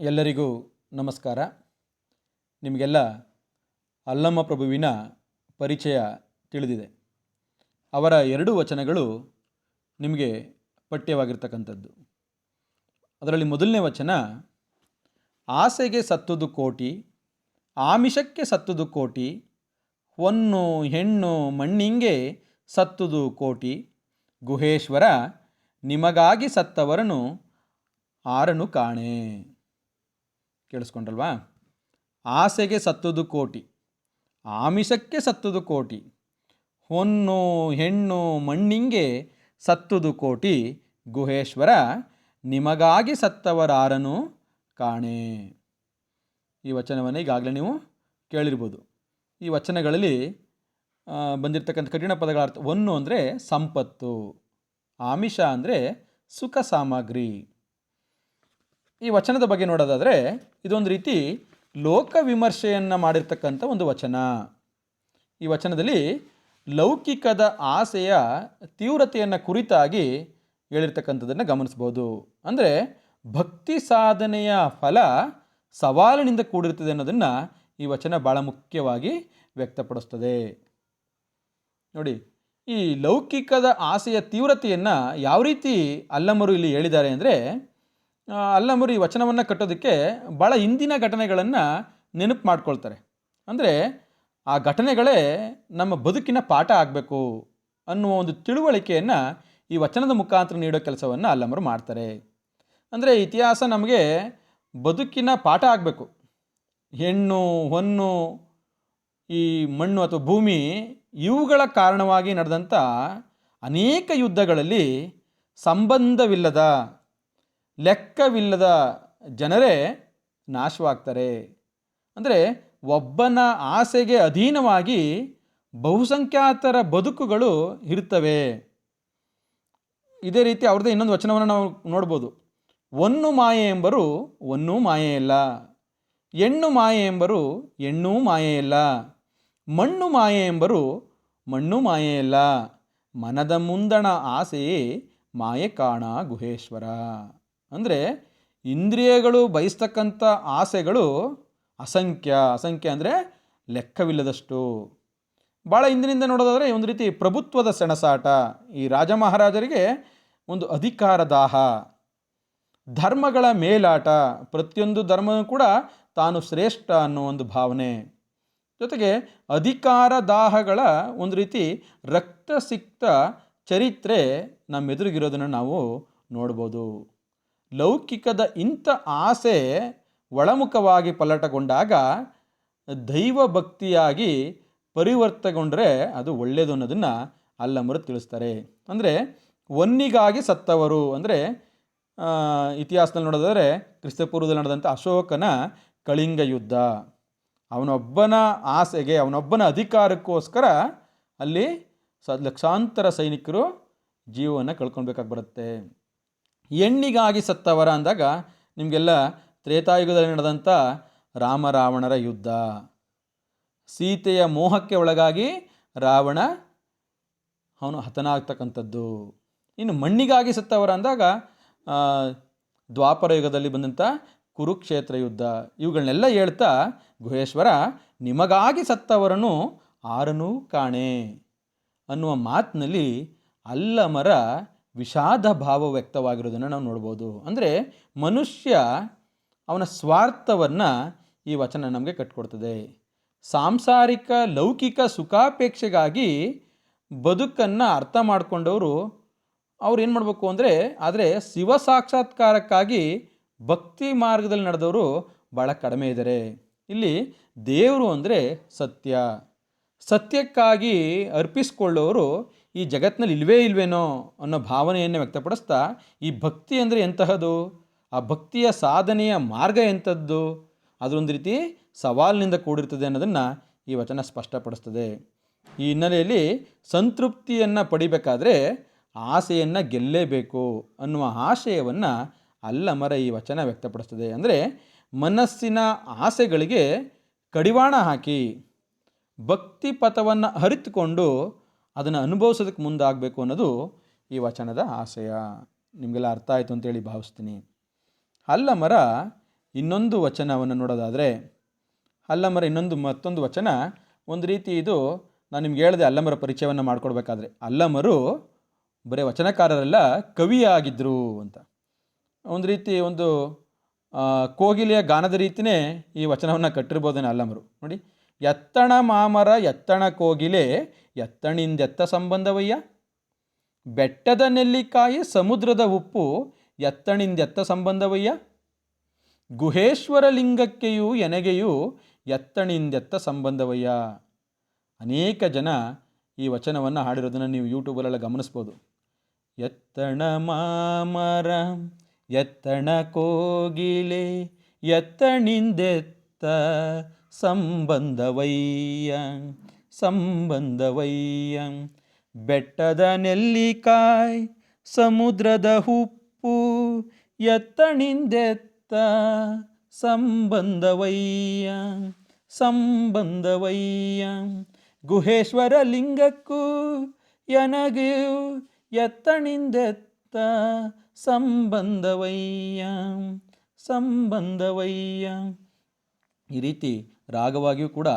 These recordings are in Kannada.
ಎಲ್ಲರಿಗೂ ನಮಸ್ಕಾರ. ನಿಮಗೆಲ್ಲ ಅಲ್ಲಮ್ಮ ಪ್ರಭುವಿನ ಪರಿಚಯ ತಿಳಿದಿದೆ. ಅವರ ಎರಡು ವಚನಗಳು ನಿಮಗೆ ಪಠ್ಯವಾಗಿರ್ತಕ್ಕಂಥದ್ದು. ಅದರಲ್ಲಿ ಮೊದಲನೇ ವಚನ, ಆಸೆಗೆ ಸತ್ತುದು ಕೋಟಿ, ಆಮಿಷಕ್ಕೆ ಸತ್ತುದು ಕೋಟಿ, ಹೊನ್ನು ಹೆಣ್ಣು ಮಣ್ಣಿಂಗೆ ಸತ್ತುದು ಕೋಟಿ, ಗುಹೇಶ್ವರ ನಿಮಗಾಗಿ ಸತ್ತವರನು ಆರನು ಕಾಣೆ. ಕೇಳಿಸ್ಕೊಂಡ್ರಲ್ವಾ? ಆಸೆಗೆ ಸತ್ತುದು ಕೋಟಿ, ಆಮಿಷಕ್ಕೆ ಸತ್ತುದು ಕೋಟಿ, ಹೊನ್ನು, ಹೆಣ್ಣು, ಮಣ್ಣಿಂಗೆ ಸತ್ತುದು ಕೋಟಿ, ಗುಹೇಶ್ವರ ನಿಮಗಾಗಿ ಸತ್ತವರಾರನು ಕಾಣೆ. ಈ ವಚನವನ್ನು ಈಗಾಗಲೇ ನೀವು ಕೇಳಿರ್ಬೋದು. ಈ ವಚನಗಳಲ್ಲಿ ಬಂದಿರತಕ್ಕಂಥ ಕಠಿಣ ಪದಗಳ ಅರ್ಥ, ಹೊನ್ನು ಅಂದರೆ ಸಂಪತ್ತು, ಆಮಿಷ ಅಂದರೆ ಸುಖ ಸಾಮಗ್ರಿ. ಈ ವಚನದ ಬಗ್ಗೆ ನೋಡೋದಾದರೆ, ಇದೊಂದು ರೀತಿ ಲೋಕ ವಿಮರ್ಶೆಯನ್ನು ಮಾಡಿರ್ತಕ್ಕಂಥ ಒಂದು ವಚನ. ಈ ವಚನದಲ್ಲಿ ಲೌಕಿಕದ ಆಸೆಯ ತೀವ್ರತೆಯನ್ನು ಕುರಿತಾಗಿ ಹೇಳಿರ್ತಕ್ಕಂಥದ್ದನ್ನು ಗಮನಿಸ್ಬೋದು. ಅಂದರೆ ಭಕ್ತಿ ಸಾಧನೆಯ ಫಲ ಸವಾಲಿನಿಂದ ಕೂಡಿರ್ತದೆ ಅನ್ನೋದನ್ನು ಈ ವಚನ ಭಾಳ ಮುಖ್ಯವಾಗಿ ವ್ಯಕ್ತಪಡಿಸ್ತದೆ. ನೋಡಿ, ಈ ಲೌಕಿಕದ ಆಸೆಯ ತೀವ್ರತೆಯನ್ನು ಯಾವ ರೀತಿ ಅಲ್ಲಮರು ಇಲ್ಲಿ ಹೇಳಿದ್ದಾರೆ ಅಂದರೆ ಅಲ್ಲಮರು ವಚನವನ್ನು ಕಟ್ಟೋದಕ್ಕೆ ಭಾಳ ಹಿಂದಿನ ಘಟನೆಗಳನ್ನು ನೆನಪು ಮಾಡ್ಕೊಳ್ತಾರೆ. ಅಂದರೆ ಆ ಘಟನೆಗಳೇ ನಮ್ಮ ಬದುಕಿನ ಪಾಠ ಆಗಬೇಕು ಅನ್ನುವ ಒಂದು ತಿಳುವಳಿಕೆಯನ್ನು ಈ ವಚನದ ಮುಖಾಂತರ ನೀಡೋ ಕೆಲಸವನ್ನು ಅಲ್ಲಮರು ಮಾಡ್ತಾರೆ. ಅಂದರೆ ಇತಿಹಾಸ ನಮಗೆ ಬದುಕಿನ ಪಾಠ ಆಗಬೇಕು. ಹೆಣ್ಣು, ಹೊನ್ನು, ಈ ಮಣ್ಣು ಅಥವಾ ಭೂಮಿ ಇವುಗಳ ಕಾರಣವಾಗಿ ನಡೆದಂಥ ಅನೇಕ ಯುದ್ಧಗಳಲ್ಲಿ ಸಂಬಂಧವಿಲ್ಲದ ಲೆಕ್ಕವಿಲ್ಲದ ಜನರೇ ನಾಶವಾಗ್ತಾರೆ. ಅಂದರೆ ಒಬ್ಬನ ಆಸೆಗೆ ಅಧೀನವಾಗಿ ಬಹುಸಂಖ್ಯಾತರ ಬದುಕುಗಳು ಇರ್ತವೆ ಇದೇ ರೀತಿ ಅವ್ರದ್ದೇ ಇನ್ನೊಂದು ವಚನವನ್ನು ನಾವು ನೋಡ್ಬೋದು. ಒನ್ನು ಮಾಯೆ ಎಂಬರು ಒನ್ನೂ ಮಾಯೆಯಲ್ಲ ಹೆಣ್ಣು ಮಾಯೆ ಎಂಬರು ಹೆಣ್ಣೂ ಮಾಯೆಯಲ್ಲ ಮಣ್ಣು ಮಾಯೆ ಎಂಬರು ಮಣ್ಣು ಮಾಯೆಯಲ್ಲ ಮನದ ಮುಂದಣ ಆಸೆಯೇ ಮಾಯೆ ಕಾಣ ಗುಹೇಶ್ವರ. ಅಂದರೆ ಇಂದ್ರಿಯಗಳು ಬಯಸ್ತಕ್ಕಂಥ ಆಸೆಗಳು ಅಸಂಖ್ಯ. ಅಸಂಖ್ಯ ಅಂದರೆ ಲೆಕ್ಕವಿಲ್ಲದಷ್ಟು. ಭಾಳ ಹಿಂದಿನಿಂದ ನೋಡೋದಾದರೆ ಒಂದು ರೀತಿ ಪ್ರಭುತ್ವದ ಸೆಣಸಾಟ. ಈ ರಾಜ ಮಹಾರಾಜರಿಗೆ ಒಂದು ಅಧಿಕಾರ ದಾಹ. ಧರ್ಮಗಳ ಮೇಲಾಟ. ಪ್ರತಿಯೊಂದು ಧರ್ಮವೂ ಕೂಡ ತಾನು ಶ್ರೇಷ್ಠ ಅನ್ನೋ ಒಂದು ಭಾವನೆ. ಜೊತೆಗೆ ಅಧಿಕಾರ ದಾಹಗಳ ಒಂದು ರೀತಿ ರಕ್ತಸಿಕ್ತ ಚರಿತ್ರೆ ನಮ್ಮೆದುರಿಗಿರೋದನ್ನು ನಾವು ನೋಡ್ಬೋದು. ಲೌಕಿಕದ ಇಂಥ ಆಸೆ ಒಳಮುಖವಾಗಿ ಪಲಟಗೊಂಡಾಗ ದೈವ ಭಕ್ತಿಯಾಗಿ ಪರಿವರ್ತಗೊಂಡರೆ ಅದು ಒಳ್ಳೆಯದು ಅನ್ನೋದನ್ನು ಅಲ್ಲಮರು ತಿಳಿಸ್ತಾರೆ. ಅಂದರೆ ಒನ್ನಿಗಾಗಿ ಸತ್ತವರು, ಅಂದರೆ ಇತಿಹಾಸದಲ್ಲಿ ನೋಡೋದಾದರೆ ಕ್ರಿಸ್ತಪೂರ್ವದಲ್ಲಿ ನಡೆದಂಥ ಅಶೋಕನ ಕಳಿಂಗ ಯುದ್ಧ. ಅವನೊಬ್ಬನ ಆಸೆಗೆ, ಅವನೊಬ್ಬನ ಅಧಿಕಾರಕ್ಕೋಸ್ಕರ ಅಲ್ಲಿ ಸ ಲಕ್ಷಾಂತರ ಸೈನಿಕರು ಜೀವವನ್ನು ಕಳ್ಕೊಳ್ಬೇಕಾಗಿ ಬರುತ್ತೆ. ಹೆಣ್ಣಿಗಾಗಿ ಸತ್ತವರ ಅಂದಾಗ ನಿಮಗೆಲ್ಲ ತ್ರೇತಾಯುಗದಲ್ಲಿ ನಡೆದಂಥ ರಾಮ ರಾವಣರ ಯುದ್ಧ. ಸೀತೆಯ ಮೋಹಕ್ಕೆ ಒಳಗಾಗಿ ರಾವಣ ಅವನು ಹತನಾಗ್ತಕ್ಕಂಥದ್ದು. ಇನ್ನು ಮಣ್ಣಿಗಾಗಿ ಸತ್ತವರ ಅಂದಾಗ ದ್ವಾಪರ ಯುಗದಲ್ಲಿ ಬಂದಂಥ ಕುರುಕ್ಷೇತ್ರ ಯುದ್ಧ. ಇವುಗಳನ್ನೆಲ್ಲ ಹೇಳ್ತಾ ಗುಹೇಶ್ವರ, ನಿಮಗಾಗಿ ಸತ್ತವರನ್ನು ಆರನೂ ಕಾಣೆ ಅನ್ನುವ ಮಾತಿನಲ್ಲಿ ಅಲ್ಲಮರ ವಿಷಾದ ಭಾವ ವ್ಯಕ್ತವಾಗಿರೋದನ್ನು ನಾವು ನೋಡ್ಬೋದು. ಅಂದರೆ ಮನುಷ್ಯ ಅವನ ಸ್ವಾರ್ಥವನ್ನು ಈ ವಚನ ನಮಗೆ ಕಟ್ಕೊಡ್ತದೆ. ಸಾಂಸಾರಿಕ, ಲೌಕಿಕ ಸುಖಾಪೇಕ್ಷೆಗಾಗಿ ಬದುಕನ್ನು ಅರ್ಥ ಮಾಡಿಕೊಂಡವರು ಅವ್ರು ಏನು ಮಾಡಬೇಕು ಅಂದರೆ, ಆದರೆ ಶಿವ ಸಾಕ್ಷಾತ್ಕಾರಕ್ಕಾಗಿ ಭಕ್ತಿ ಮಾರ್ಗದಲ್ಲಿ ನಡೆದವರು ಭಾಳ ಕಡಿಮೆ ಇದ್ದಾರೆ ಇಲ್ಲಿ ದೇವರು ಅಂದರೆ ಸತ್ಯ. ಸತ್ಯಕ್ಕಾಗಿ ಅರ್ಪಿಸ್ಕೊಳ್ಳೋರು ಈ ಜಗತ್ತಿನಲ್ಲಿ ಇಲ್ವೇ ಇಲ್ವೇನೋ ಅನ್ನೋ ಭಾವನೆಯನ್ನು ವ್ಯಕ್ತಪಡಿಸ್ತಾ ಈ ಭಕ್ತಿ ಅಂದರೆ ಎಂತಹದು? ಆ ಭಕ್ತಿಯ ಸಾಧನೆಯ ಮಾರ್ಗ ಎಂಥದ್ದು ಅದರೊಂದು ರೀತಿ ಸವಾಲಿನಿಂದ ಕೂಡಿರ್ತದೆ ಅನ್ನೋದನ್ನು ಈ ವಚನ ಸ್ಪಷ್ಟಪಡಿಸ್ತದೆ. ಈ ಹಿನ್ನೆಲೆಯಲ್ಲಿ ಸಂತೃಪ್ತಿಯನ್ನು ಪಡಿಬೇಕಾದ್ರೆ ಆಸೆಯನ್ನು ಗೆಲ್ಲೇಬೇಕು ಅನ್ನುವ ಆಶಯವನ್ನು ಅಲ್ಲಮರ ಈ ವಚನ ವ್ಯಕ್ತಪಡಿಸ್ತದೆ. ಅಂದರೆ ಮನಸ್ಸಿನ ಆಸೆಗಳಿಗೆ ಕಡಿವಾಣ ಹಾಕಿ ಭಕ್ತಿ ಪಥವನ್ನು ಅರಿತುಕೊಂಡು ಅದನ್ನು ಅನುಭವಿಸೋದಕ್ಕೆ ಮುಂದಾಗಬೇಕು ಅನ್ನೋದು ಈ ವಚನದ ಆಶಯ ನಿಮಗೆಲ್ಲ ಅರ್ಥ ಆಯಿತು ಅಂತೇಳಿ ಭಾವಿಸ್ತೀನಿ. ಅಲ್ಲಮರ ಇನ್ನೊಂದು ವಚನವನ್ನು ನೋಡೋದಾದರೆ ಅಲ್ಲಮರ ಇನ್ನೊಂದು ಮತ್ತೊಂದು ವಚನ, ಒಂದು ರೀತಿ ಇದು, ನಾನು ನಿಮ್ಗೆ ಹೇಳಿದೆ ಅಲ್ಲಮರ ಪರಿಚಯವನ್ನು ಮಾಡಿಕೊಡ್ಬೇಕಾದ್ರೆ ಅಲ್ಲಮರು ಬರೀ ವಚನಕಾರರೆಲ್ಲ ಕವಿಯಾಗಿದ್ದರು ಅಂತ. ಒಂದು ರೀತಿ ಒಂದು ಕೋಗಿಲೆಯ ಗಾನದ ರೀತಿಯೇ ಈ ವಚನವನ್ನು ಕಟ್ಟಿರ್ಬೋದೇನೆ ಅಲ್ಲಮರು ನೋಡಿ, ಎತ್ತಣ ಮಾಮರ ಎತ್ತಣ ಕೋಗಿಲೆ ಎತ್ತಣಿಂದೆತ್ತ ಸಂಬಂಧವಯ್ಯ? ಬೆಟ್ಟದ ನೆಲ್ಲಿಕಾಯಿ, ಸಮುದ್ರದ ಉಪ್ಪು ಎತ್ತಣಿಂದೆತ್ತ ಸಂಬಂಧವಯ್ಯ? ಗುಹೇಶ್ವರ ಲಿಂಗಕ್ಕೆಯೂ ಎನಗೆಯೂ ಎತ್ತಣಿಂದೆತ್ತ ಸಂಬಂಧವಯ್ಯ? ಅನೇಕ ಜನ ಈ ವಚನವನ್ನು ಹಾಡಿರೋದನ್ನು ನೀವು ಯೂಟ್ಯೂಬಲ್ಲೆಲ್ಲ ಗಮನಿಸ್ಬೋದು. ಎತ್ತಣ ಮಾಮರ, ಎತ್ತಣ ಕೋಗಿಲೆ, ಎತ್ತಣಿಂದೆತ್ತ ಸಂಬಂಧವಯ್ಯ? ಸಂಬಂಧವಯ್ಯ. ಬೆಟ್ಟದ ನೆಲ್ಲಿಕಾಯ್, ಸಮುದ್ರದ ಉಪ್ಪು, ಎತ್ತಣಿಂದೆತ್ತ ಸಂಬಂಧವಯ್ಯ ಸಂಬಂಧವಯ್ಯ. ಗುಹೇಶ್ವರ ಲಿಂಗಕ್ಕೂ ಎನಗೂ ಎತ್ತಣಿಂದೆತ್ತ ಸಂಬಂಧವಯ್ಯ ಸಂಬಂಧವಯ್ಯ. ಈ ರೀತಿ ರಾಗವಾಗಿಯೂ ಕೂಡ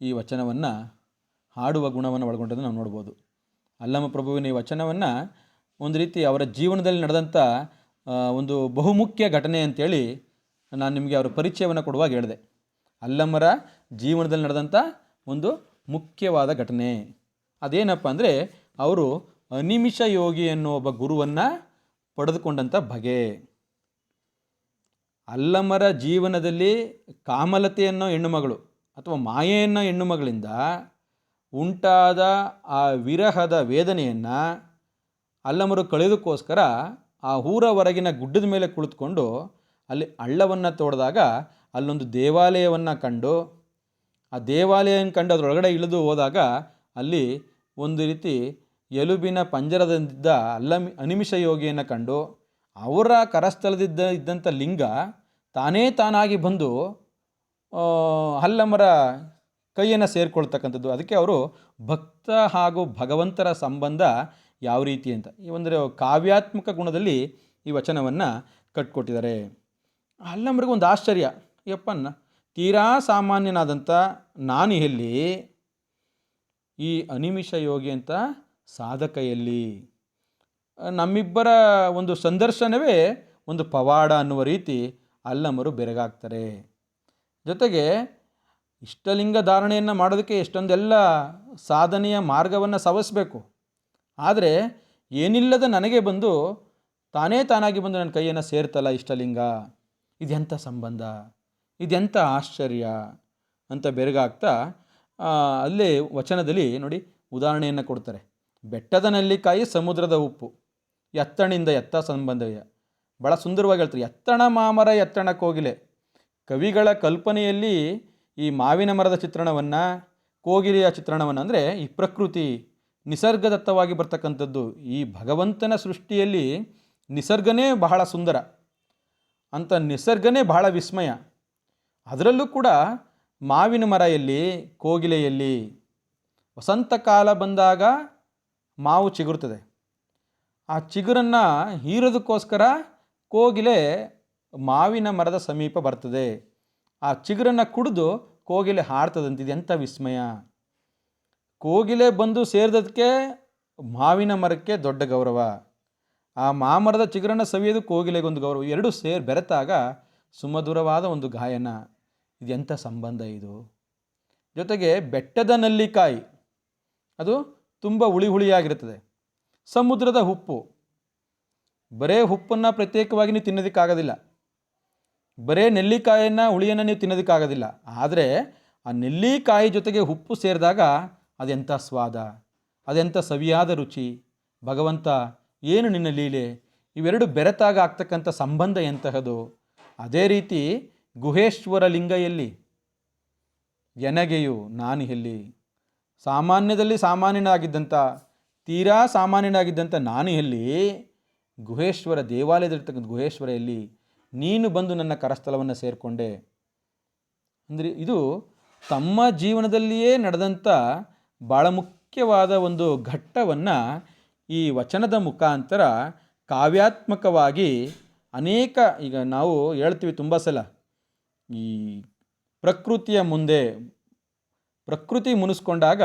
ಈ ವಚನವನ್ನು ಹಾಡುವ ಗುಣವನ್ನು ಒಳಗೊಂಡದ್ದು ನಾವು ನೋಡ್ಬೋದು. ಅಲ್ಲಮ ಪ್ರಭುವಿನ ಈ ವಚನವನ್ನು ಒಂದು ರೀತಿ ಅವರ ಜೀವನದಲ್ಲಿ ನಡೆದಂಥ ಒಂದು ಬಹುಮುಖ್ಯ ಘಟನೆ ಅಂತೇಳಿ ನಾನು ನಿಮಗೆ ಅವರ ಪರಿಚಯವನ್ನು ಕೊಡುವಾಗ ಹೇಳಿದೆ. ಅಲ್ಲಮ್ಮರ ಜೀವನದಲ್ಲಿ ನಡೆದಂಥ ಒಂದು ಮುಖ್ಯವಾದ ಘಟನೆ. ಅದೇನಪ್ಪ ಅಂದರೆ ಅವರು ಅನಿಮಿಷ ಯೋಗಿ ಅನ್ನೋ ಒಬ್ಬ ಗುರುವನ್ನು ಪಡೆದುಕೊಂಡಂಥ ಬಗೆ. ಅಲ್ಲಮರ ಜೀವನದಲ್ಲಿ ಕಾಮಲತೆಯನ್ನು ಹೆಣ್ಣುಮಗಳು ಅಥವಾ ಮಾಯೆಯನ್ನು ಹೆಣ್ಣುಮಗಳಿಂದ ಉಂಟಾದ ಆ ವಿರಹದ ವೇದನೆಯನ್ನು ಅಲ್ಲಮರು ಕಳೆದಕ್ಕೋಸ್ಕರ ಆ ಊರ ಹೊರಗಿನ ಗುಡ್ಡದ ಮೇಲೆ ಕುಳಿತುಕೊಂಡು ಅಲ್ಲಿ ಹಳ್ಳವನ್ನು ತೋಡಿದಾಗ ಅಲ್ಲೊಂದು ದೇವಾಲಯವನ್ನು ಕಂಡು, ಆ ದೇವಾಲಯವನ್ನು ಕಂಡು ಅದರೊಳಗಡೆ ಇಳಿದು ಹೋದಾಗ ಅಲ್ಲಿ ಒಂದು ರೀತಿ ಎಲುಬಿನ ಪಂಜರದಿಂದಿದ್ದ ಅಲ್ಲಮಿ, ಅನಿಮಿಷ ಯೋಗಿಯನ್ನು ಕಂಡು, ಅವರ ಕರಸ್ಥಲದಿದ್ದ ಇದ್ದಂಥ ಲಿಂಗ ತಾನೇ ತಾನಾಗಿ ಬಂದು ಅಲ್ಲಮರ ಕೈಯನ್ನು ಸೇರಿಕೊಳ್ತಕ್ಕಂಥದ್ದು. ಅದಕ್ಕೆ ಅವರು ಭಕ್ತ ಹಾಗೂ ಭಗವಂತರ ಸಂಬಂಧ ಯಾವ ರೀತಿ ಅಂತ ಈ ಒಂದು ಕಾವ್ಯಾತ್ಮಕ ಗುಣದಲ್ಲಿ ಈ ವಚನವನ್ನು ಕಟ್ಕೊಟ್ಟಿದ್ದಾರೆ. ಹಲ್ಲಮರಿಗೆ ಒಂದು ಆಶ್ಚರ್ಯ. ಯಪ್ಪನ್ನ ತೀರಾ ಸಾಮಾನ್ಯನಾದಂಥ ನಾನು ಎಲ್ಲಿ? ಈ ಅನಿಮಿಷ ಯೋಗಿ ಅಂತ ಸಾಧಕ ಎಲ್ಲಿ? ನಮ್ಮಿಬ್ಬರ ಒಂದು ಸಂದರ್ಶನವೇ ಒಂದು ಪವಾಡ ಅನ್ನುವ ರೀತಿ ಅಲ್ಲಮರು ಬೆರಗಾಗ್ತಾರೆ. ಜೊತೆಗೆ ಇಷ್ಟಲಿಂಗ ಧಾರಣೆಯನ್ನು ಮಾಡೋದಕ್ಕೆ ಎಷ್ಟೊಂದೆಲ್ಲ ಸಾಧನೆಯ ಮಾರ್ಗವನ್ನು ಸವಸಬೇಕು. ಆದರೆ ಏನಿಲ್ಲದ ನನಗೆ ಬಂದು ತಾನೇ ತಾನಾಗಿ ಬಂದು ನನ್ನ ಕೈಯನ್ನು ಸೇರ್ತಲ್ಲ ಇಷ್ಟಲಿಂಗ. ಇದೆಂಥ ಸಂಬಂಧ? ಇದೆಂಥ ಆಶ್ಚರ್ಯ? ಅಂತ ಬೆರಗಾಗ್ತಾ ಅಲ್ಲಿ ವಚನದಲ್ಲಿ ನೋಡಿ ಉದಾಹರಣೆಯನ್ನು ಕೊಡ್ತಾರೆ. ಬೆಟ್ಟದ ನೆಲ್ಲಿಕಾಯಿ ಸಮುದ್ರದ ಉಪ್ಪು. ಎತ್ತಣಿಂದ ಎತ್ತ ಸಂಬಂಧವೇ ಭಾಳ ಸುಂದರವಾಗಿ ಹೇಳ್ತಾರೆ. ಎತ್ತಣ ಮಾಮರ ಎತ್ತಣ ಕೋಗಿಲೆ ಕವಿಗಳ ಕಲ್ಪನೆಯಲ್ಲಿ ಈ ಮಾವಿನ ಮರದ ಚಿತ್ರಣವನ್ನು, ಕೋಗಿಲೆಯ ಚಿತ್ರಣವನ್ನು ಅಂದರೆ ಈ ಪ್ರಕೃತಿ ನಿಸರ್ಗದತ್ತವಾಗಿ ಬರ್ತಕ್ಕಂಥದ್ದು. ಈ ಭಗವಂತನ ಸೃಷ್ಟಿಯಲ್ಲಿ ನಿಸರ್ಗನೇ ಬಹಳ ಸುಂದರ. ಅಂತ ನಿಸರ್ಗನೇ ಬಹಳ ವಿಸ್ಮಯ. ಅದರಲ್ಲೂ ಕೂಡ ಮಾವಿನ ಮರ ಎಲ್ಲಿ ಕೋಗಿಲೆಯಲ್ಲಿ ವಸಂತ ಕಾಲ ಬಂದಾಗ ಮಾವು ಚಿಗುರುತ್ತದೆ ಆ ಚಿಗುರನ್ನು ಹೀರೋದಕ್ಕೋಸ್ಕರ ಕೋಗಿಲೆ ಮಾವಿನ ಮರದ ಸಮೀಪ ಬರ್ತದೆ. ಆ ಚಿಗುರನ್ನು ಕುಡಿದು ಕೋಗಿಲೆ ಹಾಡ್ತದಂತಿದೆ. ಎಂಥ ವಿಸ್ಮಯ. ಕೋಗಿಲೆ ಬಂದು ಸೇರಿದಕ್ಕೆ ಮಾವಿನ ಮರಕ್ಕೆ ದೊಡ್ಡ ಗೌರವ. ಆ ಮಾಮರದ ಚಿಗುರನ್ನು ಸವಿಯೋದು ಕೋಗಿಲೆಗೊಂದು ಗೌರವ. ಎರಡೂ ಸೇರಿ ಬೆರೆತಾಗ ಸುಮಧುರವಾದ ಒಂದು ಗಾಯನ. ಇದೆಂಥ ಸಂಬಂಧ ಇದು. ಜೊತೆಗೆ ಬೆಟ್ಟದ ನಲ್ಲಿಕಾಯಿ. ಅದು ತುಂಬ ಹುಳಿ ಹುಳಿಯಾಗಿರುತ್ತದೆ. ಸಮುದ್ರದ ಉಪ್ಪು ಬರೇ ಉಪ್ಪನ್ನು ಪ್ರತ್ಯೇಕವಾಗಿ ನೀವು ತಿನ್ನೋದಕ್ಕಾಗೋದಿಲ್ಲ. ಬರೇ ನೆಲ್ಲಿಕಾಯನ್ನು ಹುಳಿಯನ್ನು ನೀವು ತಿನ್ನೋದಕ್ಕಾಗೋದಿಲ್ಲ. ಆದರೆ ಆ ನೆಲ್ಲಿಕಾಯಿ ಜೊತೆಗೆ ಉಪ್ಪು ಸೇರಿದಾಗ ಅದೆಂಥ ಸ್ವಾದ, ಅದೆಂಥ ಸವಿಯಾದ ರುಚಿ. ಭಗವಂತ, ಏನು ನಿನ್ನ ಲೀಲೆ? ಇವೆರಡು ಬೆರೆತಾಗ ಆಗ್ತಕ್ಕಂಥ ಸಂಬಂಧ ಎಂತಹದು? ಅದೇ ರೀತಿ ಗುಹೇಶ್ವರ ಲಿಂಗ ಎಲ್ಲಿ? ಎನಗೆಯು, ನಾನು ಎಲ್ಲಿ? ಸಾಮಾನ್ಯದಲ್ಲಿ ಸಾಮಾನ್ಯನಾಗಿದ್ದಂಥ, ತೀರಾ ಸಾಮಾನ್ಯನಾಗಿದ್ದಂಥ ನಾನು ಎಲ್ಲಿ? ಗುಹೇಶ್ವರ ದೇವಾಲಯದಲ್ಲಿರ್ತಕ್ಕಂಥ ಗುಹೇಶ್ವರ ಎಲ್ಲಿ? ನೀನು ಬಂದು ನನ್ನ ಕರಸ್ಥಲವನ್ನು ಸೇರಿಕೊಂಡೆ. ಅಂದರೆ ಇದು ತಮ್ಮ ಜೀವನದಲ್ಲಿಯೇ ನಡೆದಂಥ ಭಾಳ ಮುಖ್ಯವಾದ ಒಂದು ಘಟ್ಟವನ್ನು ಈ ವಚನದ ಮುಖಾಂತರ ಕಾವ್ಯಾತ್ಮಕವಾಗಿ ಅನೇಕ ಈಗ ನಾವು ಹೇಳ್ತೀವಿ ತುಂಬ ಸಲ. ಈ ಪ್ರಕೃತಿಯ ಮುಂದೆ, ಪ್ರಕೃತಿ ಮುನಿಸ್ಕೊಂಡಾಗ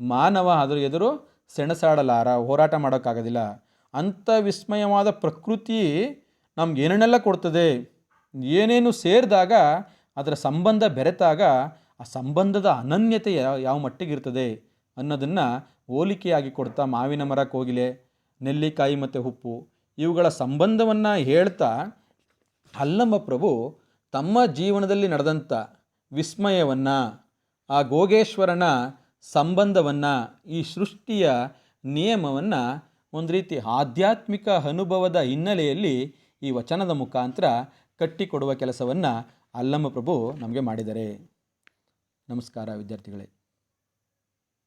ಮಾನವ ಅದರ ಎದುರು ಸೆಣಸಾಡಲಾರ, ಹೋರಾಟ ಮಾಡೋಕ್ಕಾಗೋದಿಲ್ಲ. ಅಂಥ ವಿಸ್ಮಯವಾದ ಪ್ರಕೃತಿ ನಮ್ಗೆ ಏನೇನೆಲ್ಲ ಕೊಡ್ತದೆ, ಏನೇನು ಸೇರಿದಾಗ ಅದರ ಸಂಬಂಧ ಬೆರೆತಾಗ ಆ ಸಂಬಂಧದ ಅನನ್ಯತೆ ಯಾವ ಮಟ್ಟಿಗಿರ್ತದೆ ಅನ್ನೋದನ್ನು ಹೋಲಿಕೆಯಾಗಿ ಕೊಡ್ತಾ ಮಾವಿನ ಮರ, ಕೋಗಿಲೆ, ನೆಲ್ಲಿಕಾಯಿ ಮತ್ತು ಉಪ್ಪು ಇವುಗಳ ಸಂಬಂಧವನ್ನು ಹೇಳ್ತಾ ಅಲ್ಲಮ್ಮ ಪ್ರಭು ತಮ್ಮ ಜೀವನದಲ್ಲಿ ನಡೆದಂಥ ವಿಸ್ಮಯವನ್ನು, ಆ ಗೋಗೇಶ್ವರನ ಸಂಬಂಧವನ್ನು, ಈ ಸೃಷ್ಟಿಯ ನಿಯಮವನ್ನು ಒಂದು ರೀತಿ ಆಧ್ಯಾತ್ಮಿಕ ಅನುಭವದ ಹಿನ್ನೆಲೆಯಲ್ಲಿ ಈ ವಚನದ ಮುಖಾಂತರ ಕಟ್ಟಿಕೊಡುವ ಕೆಲಸವನ್ನು ಅಲ್ಲಮ್ಮ ಪ್ರಭು ನಮಗೆ ಮಾಡಿದ್ದಾರೆ ನಮಸ್ಕಾರ ವಿದ್ಯಾರ್ಥಿಗಳೇ.